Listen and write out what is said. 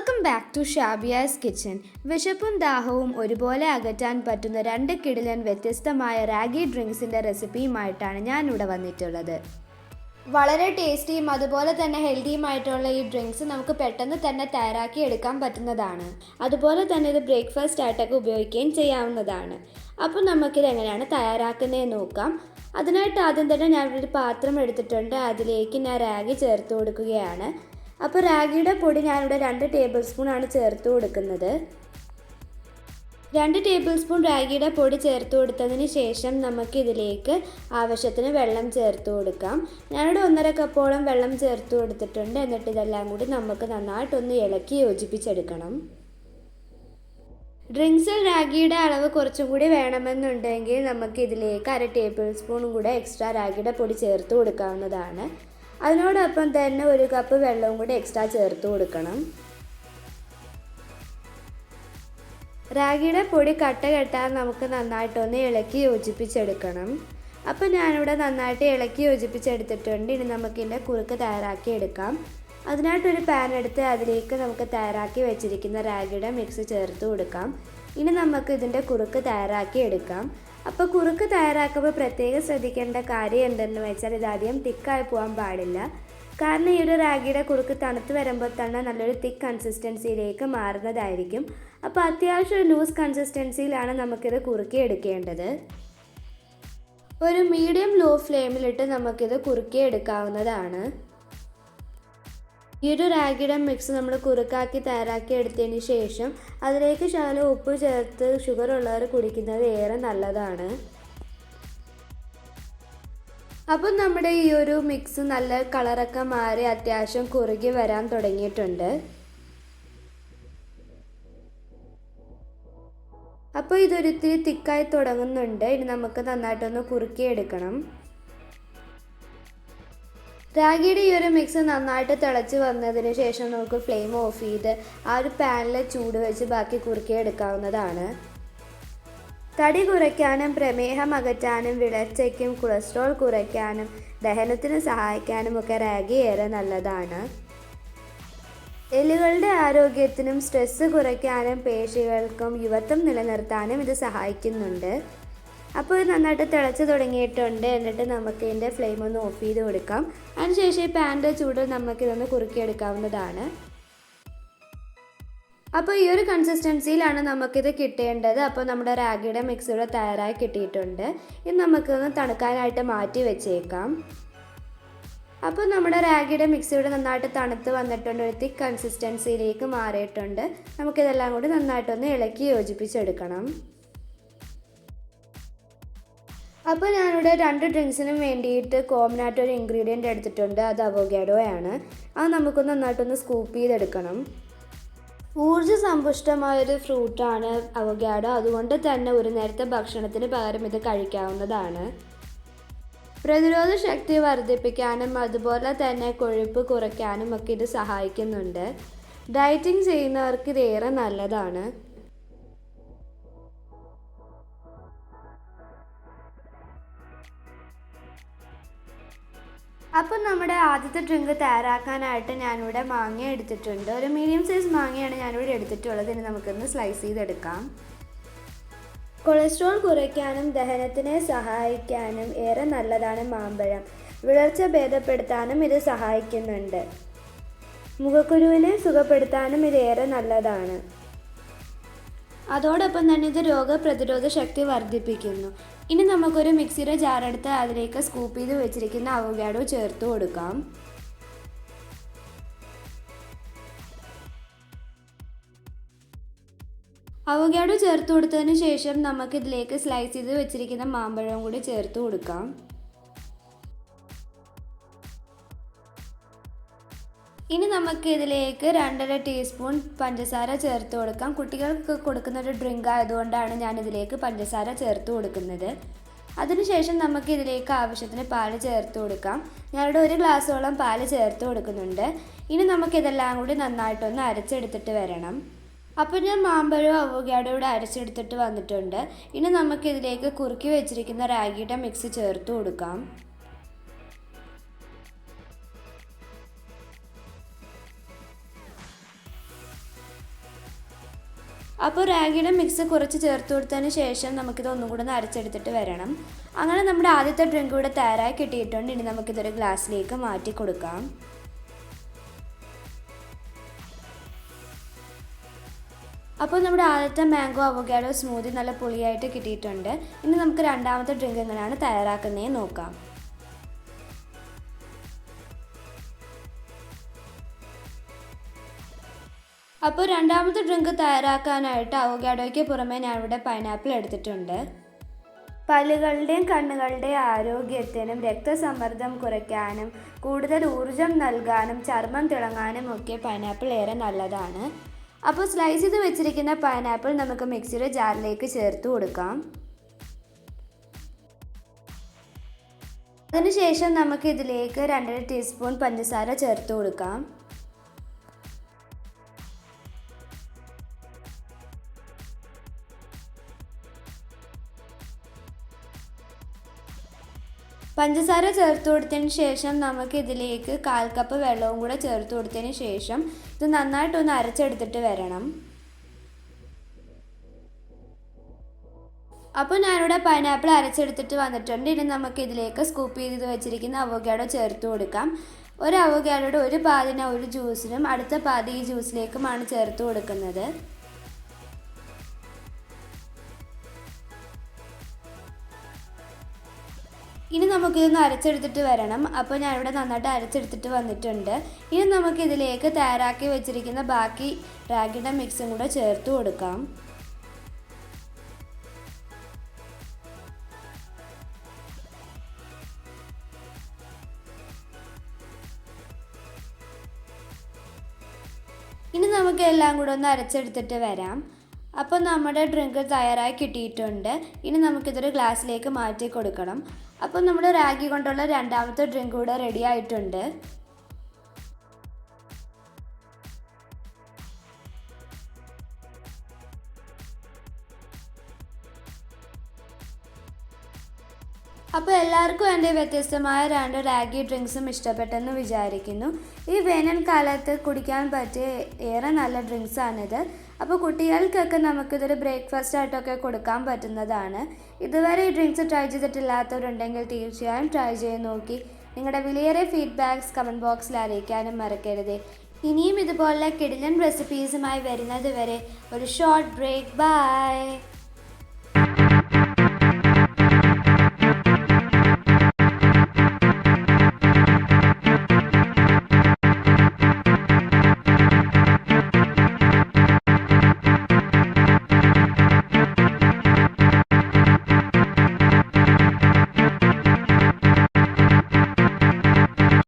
Welcome back to Shabiya's kitchen വിശപ്പും ദാഹവും ഒരുപോലെ അകറ്റാൻ പറ്റുന്ന രണ്ട് കിടിലൻ വ്യത്യസ്തമായ റാഗി ഡ്രിങ്ക്സിന്റെ റെസിപ്പിയുമായിട്ടാണ് ഞാൻ ഇവിടെ വന്നിട്ടുള്ളത്. വളരെ ടേസ്റ്റിയും അതുപോലെ തന്നെ ഹെൽത്തിയുമായിട്ടുള്ള ഈ ഡ്രിങ്ക്സ് നമുക്ക് പെട്ടെന്ന് തന്നെ തയ്യാറാക്കി എടുക്കാൻ പറ്റുന്നതാണ്. അതുപോലെ തന്നെ ഇത് ബ്രേക്ക്ഫാസ്റ്റ് ആയിട്ടൊക്കെ ഉപയോഗിക്കുകയും ചെയ്യാവുന്നതാണ്. അപ്പോൾ നമുക്കിത് എങ്ങനെയാണ് തയ്യാറാക്കുന്നതെന്ന് നോക്കാം. അതിനായിട്ട് ആദ്യം തന്നെ ഞാൻ ഒരു പാത്രം എടുത്തിട്ടുണ്ട്. അതിലേക്ക് ഞാൻ റാഗി ചേർത്ത് കൊടുക്കുകയാണ്. അപ്പോൾ റാഗിയുടെ പൊടി ഞാനിവിടെ രണ്ട് ടേബിൾ സ്പൂൺ ആണ് ചേർത്ത് കൊടുക്കുന്നത്. രണ്ട് ടേബിൾ സ്പൂൺ റാഗിയുടെ പൊടി ചേർത്ത് കൊടുത്തതിന് ശേഷം നമുക്കിതിലേക്ക് ആവശ്യത്തിന് വെള്ളം ചേർത്ത് കൊടുക്കാം. ഞാനിവിടെ ഒന്നര കപ്പോളം വെള്ളം ചേർത്ത് കൊടുത്തിട്ടുണ്ട്. എന്നിട്ട് ഇതെല്ലാം കൂടി നമുക്ക് നന്നായിട്ടൊന്ന് ഇളക്കി യോജിപ്പിച്ചെടുക്കണം. ഡ്രിങ്ക്സിൽ റാഗിയുടെ അളവ് കുറച്ചും കൂടി വേണമെന്നുണ്ടെങ്കിൽ നമുക്ക് ഇതിലേക്ക് അര ടേബിൾ സ്പൂൺ കൂടെ എക്സ്ട്രാ റാഗിയുടെ പൊടി ചേർത്ത് കൊടുക്കാവുന്നതാണ്. അതിനോടൊപ്പം തന്നെ ഒരു കപ്പ് വെള്ളവും കൂടി എക്സ്ട്രാ ചേർത്ത് കൊടുക്കണം. റാഗിയുടെ പൊടി കട്ട കെട്ടാൻ നമുക്ക് നന്നായിട്ടൊന്ന് ഇളക്കി യോജിപ്പിച്ചെടുക്കണം. അപ്പോൾ ഞാനിവിടെ നന്നായിട്ട് ഇളക്കി യോജിപ്പിച്ചെടുത്തിട്ടുണ്ട്. ഇനി നമുക്കിതിന്റെ കുറുക്ക് തയ്യാറാക്കി എടുക്കാം. അതിനായിട്ടൊരു പാൻ എടുത്ത് അതിലേക്ക് നമുക്ക് തയ്യാറാക്കി വെച്ചിരിക്കുന്ന റാഗിയുടെ മിക്സ് ചേർത്ത് കൊടുക്കാം. ഇനി നമുക്ക് ഇതിന്റെ കുറുക്ക് തയ്യാറാക്കി എടുക്കാം. അപ്പോൾ കുറുക്ക് തയ്യാറാക്കുമ്പോൾ പ്രത്യേകം ശ്രദ്ധിക്കേണ്ട കാര്യം എന്തെന്ന് വെച്ചാൽ ഇത് അധികം തിക്കായി പോകാൻ പാടില്ല. കാരണം ഈ ഒരു റാഗിയുടെ കുറുക്ക് തണുത്ത് വരുമ്പോൾ തന്നെ നല്ലൊരു തിക്ക് കൺസിസ്റ്റൻസിയിലേക്ക് മാറുന്നതായിരിക്കും. അപ്പോൾ അത്യാവശ്യം ഒരു ലൂസ് കൺസിസ്റ്റൻസിയിലാണ് നമുക്കിത് കുറുക്കി എടുക്കേണ്ടത്. ഒരു മീഡിയം ലോ ഫ്ലെയിമിലിട്ട് നമുക്കിത് കുറുക്കി എടുക്കാവുന്നതാണ്. ഈ ഒരു റാഗിയുടെ മിക്സ് നമ്മൾ കുറുക്കാക്കി തയ്യാറാക്കി എടുത്തതിന് ശേഷം അതിലേക്ക് ശകലം ഉപ്പ് ചേർത്ത് ഷുഗർ ഉള്ളവർ കുടിക്കുന്നത് ഏറെ നല്ലതാണ്. അപ്പം നമ്മുടെ ഈ ഒരു മിക്സ് നല്ല കളറൊക്കെ മാറി അത്യാവശ്യം കുറുകി വരാൻ തുടങ്ങിയിട്ടുണ്ട്. അപ്പോൾ ഇതൊരിത്തിരി തിക്കായി തുടങ്ങുന്നുണ്ട്. ഇനി നമുക്ക് നന്നായിട്ടൊന്ന് കുറുക്കിയെടുക്കണം. റാഗിയുടെ ഈ ഒരു മിക്സ് നന്നായിട്ട് തിളച്ച് വന്നതിന് ശേഷം നമുക്ക് ഫ്ലെയിം ഓഫ് ചെയ്ത് ആ ഒരു പാനിൽ ചൂട് വെച്ച് ബാക്കി കുറുക്കിയെടുക്കാവുന്നതാണ് തടി കുറയ്ക്കാനും പ്രമേഹം അകറ്റാനും വിളർച്ചയ്ക്കും കൊളസ്ട്രോൾ കുറയ്ക്കാനും ദഹനത്തിന് സഹായിക്കാനും ഒക്കെ റാഗി ഏറെ നല്ലതാണ്. എല്ലുകളുടെ ആരോഗ്യത്തിനും സ്ട്രെസ്സ് കുറയ്ക്കാനും പേശികൾക്കും യുവത്വം നിലനിർത്താനും ഇത് സഹായിക്കുന്നുണ്ട്. അപ്പോൾ ഇത് നന്നായിട്ട് തിളച്ച് തുടങ്ങിയിട്ടുണ്ട്. എന്നിട്ട് നമുക്ക് ഇതിന്റെ ഫ്ലെയിം ഒന്ന് ഓഫ് ചെയ്ത് കൊടുക്കാം. അതിനുശേഷം ഈ പാന്റെ ചൂട് നമുക്കിതൊന്ന് കുറുക്കിയെടുക്കാവുന്നതാണ്. അപ്പോൾ ഈ ഒരു കൺസിസ്റ്റൻസിയിലാണ് നമുക്കിത് കിട്ടേണ്ടത്. അപ്പോൾ നമ്മുടെ റാഗിയുടെ മിക്സ് ഇവിടെ തയ്യാറായി കിട്ടിയിട്ടുണ്ട്. ഇത് നമുക്കൊന്ന് തണുക്കാനായിട്ട് മാറ്റി വെച്ചേക്കാം. അപ്പോൾ നമ്മുടെ റാഗിയുടെ മിക്സ് ഇവിടെ നന്നായിട്ട് തണുത്ത് വന്നിട്ടുണ്ട്. ഒരു തിക്ക് കൺസിസ്റ്റൻസിയിലേക്ക് മാറിയിട്ടുണ്ട്. നമുക്കിതെല്ലാം കൂടി നന്നായിട്ടൊന്ന് ഇളക്കി യോജിപ്പിച്ചെടുക്കണം. അപ്പോൾ ഞാനിവിടെ രണ്ട് ഡ്രിങ്ക്സിനും വേണ്ടിയിട്ട് കോമൺ ആയിട്ട് ഒരു ഇൻഗ്രീഡിയന്റ് എടുത്തിട്ടുണ്ട്. അത് അവോഗാഡോ ആണ് അത് നമുക്ക് നന്നായിട്ടൊന്ന് സ്കൂപ്പ് ചെയ്തെടുക്കണം. ഊർജ സമ്പുഷ്ടമായൊരു ഫ്രൂട്ടാണ് അവഗാഡോ അതുകൊണ്ട് തന്നെ ഒരു നേരത്തെ ഭക്ഷണത്തിന് പകരം ഇത് കഴിക്കാവുന്നതാണ്. പ്രതിരോധ ശക്തി വർദ്ധിപ്പിക്കാനും അതുപോലെ തന്നെ കൊഴുപ്പ് കുറയ്ക്കാനും ഒക്കെ ഇത് സഹായിക്കുന്നുണ്ട്. ഡയറ്റിംഗ് ചെയ്യുന്നവർക്ക് ഇത് ഏറെ നല്ലതാണ്. അപ്പം നമ്മുടെ ആദ്യത്തെ ഡ്രിങ്ക് തയ്യാറാക്കാനായിട്ട് ഞാനിവിടെ മാങ്ങ എടുത്തിട്ടുണ്ട്. ഒരു മീഡിയം സൈസ് മാങ്ങയാണ് ഞാനിവിടെ എടുത്തിട്ടുള്ളത്. ഇനി നമുക്കൊന്ന് സ്ലൈസ് ചെയ്തെടുക്കാം. കൊളസ്ട്രോൾ കുറയ്ക്കാനും ദഹനത്തിനെ സഹായിക്കാനും ഏറെ നല്ലതാണ് മാമ്പഴം. വിളർച്ച ഭേദപ്പെടുത്താനും ഇത് സഹായിക്കുന്നുണ്ട്. മുഖക്കുരുവിനെ സുഖപ്പെടുത്താനും ഇത് ഏറെ നല്ലതാണ്. അതോടൊപ്പം തന്നെ ഇത് രോഗപ്രതിരോധ ശക്തി വർദ്ധിപ്പിക്കുന്നു. ഇനി നമുക്കൊരു മിക്സിയുടെ ജാറെടുത്ത് അതിലേക്ക് സ്കൂപ്പ് ചെയ്ത് വെച്ചിരിക്കുന്ന അവഗാഡോ ചേർത്ത് കൊടുക്കാം. അവഗാഡോ ചേർത്ത് കൊടുത്തതിന് ശേഷം നമുക്കിതിലേക്ക് സ്ലൈസ് ചെയ്ത് വെച്ചിരിക്കുന്ന മാമ്പഴവും കൂടി ചേർത്ത് കൊടുക്കാം. ഇനി നമുക്ക് ഇതിലേക്ക് രണ്ടര ടീസ്പൂൺ പഞ്ചസാര ചേർത്ത് കൊടുക്കാം. കുട്ടികൾക്ക് കൊടുക്കുന്ന ഒരു ഡ്രിങ്ക് ആയതുകൊണ്ടാണ് ഞാൻ ഇതിലേക്ക് പഞ്ചസാര ചേർത്ത് കൊടുക്കുന്നത്. അതിനുശേഷം നമുക്ക് ഇതിലേക്ക് ആവശ്യത്തിന് പാൽ ചേർത്ത് കൊടുക്കാം. ഞാനിവിടെ ഒരു ഗ്ലാസ്സോളം പാൽ ചേർത്ത് കൊടുക്കുന്നുണ്ട്. ഇനി നമുക്കിതെല്ലാം കൂടി നന്നായിട്ടൊന്ന് അരച്ചെടുത്തിട്ട് വരണം. അപ്പോൾ ഞാൻ മാമ്പഴവും അവോഗാഡോ കൂടെ അരച്ചെടുത്തിട്ട് വന്നിട്ടുണ്ട്. ഇനി നമുക്കിതിലേക്ക് കുറുക്കി വെച്ചിരിക്കുന്ന റാഗിയുടെ മിക്സ് ചേർത്ത് കൊടുക്കാം. അപ്പോൾ റാഗിയുടെ മിക്സ് കുറച്ച് ചേർത്ത് കൊടുത്തതിന് ശേഷം നമുക്കിത് ഒന്നും കൂടെ ഒന്ന് അരച്ചെടുത്തിട്ട് വരണം. അങ്ങനെ നമ്മുടെ ആദ്യത്തെ ഡ്രിങ്ക് ഇവിടെ തയ്യാറായി കിട്ടിയിട്ടുണ്ട്. ഇനി നമുക്കിതൊരു ഗ്ലാസ്സിലേക്ക് മാറ്റി കൊടുക്കാം. അപ്പോൾ നമ്മുടെ ആദ്യത്തെ മാംഗോ അവഗാഡോ സ്മൂതി നല്ല പുളിയായിട്ട് കിട്ടിയിട്ടുണ്ട്. ഇനി നമുക്ക് രണ്ടാമത്തെ ഡ്രിങ്ക് എങ്ങനെയാണ് തയ്യാറാക്കുന്നതെന്ന് നോക്കാം. അപ്പോൾ രണ്ടാമത്തെ ഡ്രിങ്ക് തയ്യാറാക്കാനായിട്ട് അവോക്കാഡോയ്ക്ക് പുറമെ ഇവിടെ പൈനാപ്പിൾ എടുത്തിട്ടുണ്ട്. പല്ലുകളുടെയും കണ്ണുകളുടെയും ആരോഗ്യത്തിനും രക്തസമ്മർദ്ദം കുറയ്ക്കാനും കൂടുതൽ ഊർജം നൽകാനും ചർമ്മം തിളങ്ങാനും ഒക്കെ പൈനാപ്പിൾ ഏറെ നല്ലതാണ്. അപ്പോൾ സ്ലൈസ് ചെയ്ത് വെച്ചിരിക്കുന്ന പൈനാപ്പിൾ നമുക്ക് മിക്സിയുടെ ജാറിലേക്ക് ചേർത്ത് കൊടുക്കാം. അതിനുശേഷം നമുക്ക് ഇതിലേക്ക് രണ്ടര ടീസ്പൂൺ പഞ്ചസാര ചേർത്ത് കൊടുക്കാം. പഞ്ചസാര ചേർത്ത് കൊടുത്തതിന് ശേഷം നമുക്ക് ഇതിലേക്ക് കാൽ കപ്പ് വെള്ളവും കൂടെ ചേർത്ത് കൊടുത്തതിന് ശേഷം ഇത് നന്നായിട്ടൊന്ന് അരച്ചെടുത്തിട്ട് വരണം. അപ്പോൾ ഞാനിവിടെ പൈനാപ്പിൾ അരച്ചെടുത്തിട്ട് വന്നിട്ടുണ്ട്. ഇനി നമുക്ക് ഇതിലേക്ക് സ്കൂപ്പ് ചെയ്ത് വെച്ചിരിക്കുന്ന അവോക്കാഡോ ചേർത്ത് കൊടുക്കാം. ഒരു അവോക്കാഡോയുടെ ഒരു പാതിന ഒരു ജ്യൂസിനും അടുത്ത പാതി ഈ ജ്യൂസിലേക്കുമാണ് ചേർത്ത് കൊടുക്കുന്നത്. ഇനി നമുക്കിതൊന്ന് അരച്ചെടുത്തിട്ട് വരണം. അപ്പോൾ ഞാനിവിടെ നന്നായിട്ട് അരച്ചെടുത്തിട്ട് വന്നിട്ടുണ്ട്. ഇനി നമുക്കിതിലേക്ക് തയ്യാറാക്കി വെച്ചിരിക്കുന്ന ബാക്കി റാഗിയുടെ മിക്സും കൂടെ ചേർത്ത് കൊടുക്കാം. ഇനി നമുക്ക് എല്ലാം കൂടെ ഒന്ന് അരച്ചെടുത്തിട്ട് വരാം. അപ്പോൾ നമ്മുടെ ഡ്രിങ്ക് തയ്യാറായി കിട്ടിയിട്ടുണ്ട്. ഇനി നമുക്കിതൊരു ഗ്ലാസ്സിലേക്ക് മാറ്റി കൊടുക്കണം. അപ്പോൾ നമ്മുടെ റാഗി കൊണ്ടുള്ള രണ്ടാമത്തെ ഡ്രിങ്ക് കൂടെ റെഡി ആയിട്ടുണ്ട്. അപ്പോൾ എല്ലാവർക്കും എന്റെ വ്യത്യസ്തമായ രണ്ട് റാഗി ഡ്രിങ്ക്സും ഇഷ്ടപ്പെട്ടെന്ന് വിചാരിക്കുന്നു. ഈ വേനൽക്കാലത്ത് കുടിക്കാൻ പറ്റിയ ഏറെ നല്ല ഡ്രിങ്ക്സാണിത്. അപ്പോൾ കുട്ടികൾക്കൊക്കെ നമുക്കിതൊരു ബ്രേക്ക്ഫാസ്റ്റ് ആയിട്ടൊക്കെ കൊടുക്കാൻ പറ്റുന്നതാണ്. ഇതുവരെ ഈ ഡ്രിങ്ക്സ് ട്രൈ ചെയ്തിട്ടില്ലാത്തവരുണ്ടെങ്കിൽ തീർച്ചയായും ട്രൈ ചെയ്ത് നോക്കി. നിങ്ങളുടെ വിലയേറെ ഫീഡ്ബാക്ക്സ് കമന്റ് ബോക്സിൽ അറിയിക്കാനും മറക്കരുത്. ഇനിയും ഇതുപോലുള്ള കിടിലൻ റെസിപ്പീസുമായി വരുന്നത് വരെ ഒരു ഷോർട്ട് ബ്രേക്ക് ബൈ